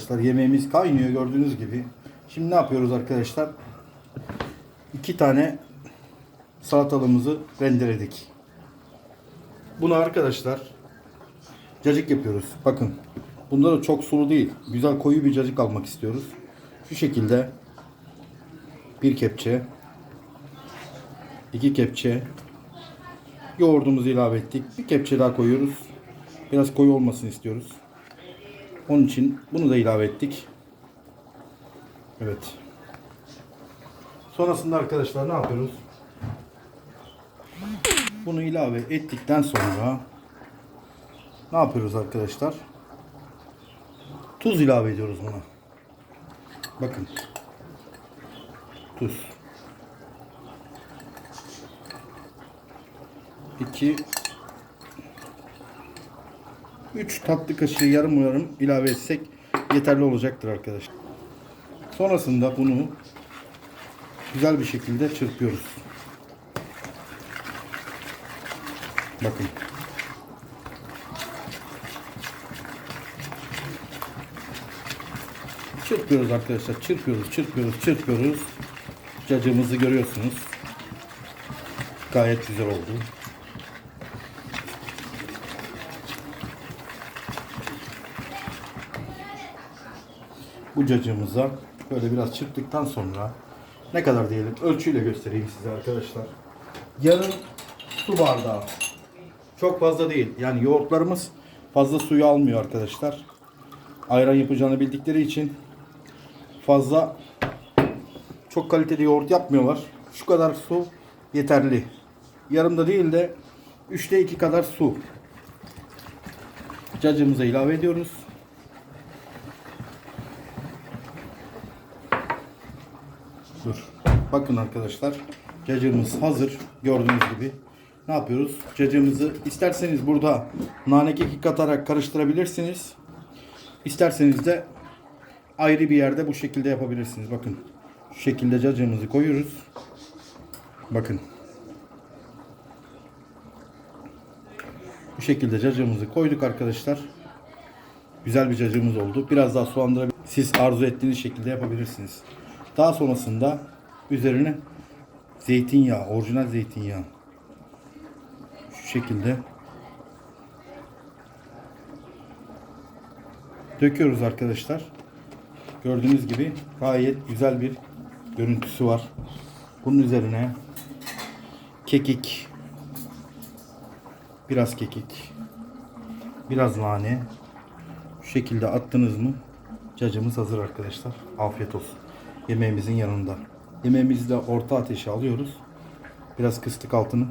Arkadaşlar yemeğimiz kaynıyor gördüğünüz gibi. Şimdi ne yapıyoruz arkadaşlar? İki tane salatalığımızı rendeledik. Bunu arkadaşlar cacık yapıyoruz. Bakın. Bunda da çok sulu değil. Güzel koyu bir cacık almak istiyoruz. Şu şekilde bir kepçe iki kepçe yoğurdumuzu ilave ettik. Bir kepçe daha koyuyoruz. Biraz koyu olmasını istiyoruz. Onun için bunu da ilave ettik. Evet. Sonrasında arkadaşlar ne yapıyoruz? Bunu ilave ettikten sonra ne yapıyoruz arkadaşlar? Tuz ilave ediyoruz buna. Bakın. Tuz. 2 3 tatlı kaşığı yarım yarım ilave etsek yeterli olacaktır arkadaşlar. Sonrasında bunu güzel bir şekilde çırpıyoruz. Bakın. Çırpıyoruz arkadaşlar. Çırpıyoruz, çırpıyoruz, çırpıyoruz. Cacığımızı görüyorsunuz. Gayet güzel oldu. Bu cacığımıza böyle biraz çırptıktan sonra ne kadar diyelim ölçüyle göstereyim size arkadaşlar. Yarım su bardağı. Çok fazla değil. Yani yoğurtlarımız fazla suyu almıyor arkadaşlar. Ayran yapacağını bildikleri için fazla çok kaliteli yoğurt yapmıyorlar. Şu kadar su yeterli. Yarım da değil de 3'te 2 kadar su. Cacığımıza ilave ediyoruz. Dur. Bakın arkadaşlar. Cacığımız hazır. Gördüğünüz gibi. Ne yapıyoruz? Cacığımızı isterseniz burada nane keki katarak karıştırabilirsiniz. İsterseniz de ayrı bir yerde bu şekilde yapabilirsiniz. Bakın. Şu şekilde cacığımızı koyuyoruz. Bakın. Bu şekilde cacığımızı koyduk arkadaşlar. Güzel bir cacığımız oldu. Biraz daha sulandırabilir. Siz arzu ettiğiniz şekilde yapabilirsiniz. Daha sonrasında üzerine zeytinyağı, orijinal zeytinyağı. Şu şekilde döküyoruz arkadaşlar. Gördüğünüz gibi gayet güzel bir görüntüsü var. Bunun üzerine kekik, biraz kekik, biraz nane, şu şekilde attınız mı cacımız hazır arkadaşlar. Afiyet olsun. Yemeğimizin yanında. Yemeğimizi de orta ateşe alıyoruz. Biraz kıstık altını.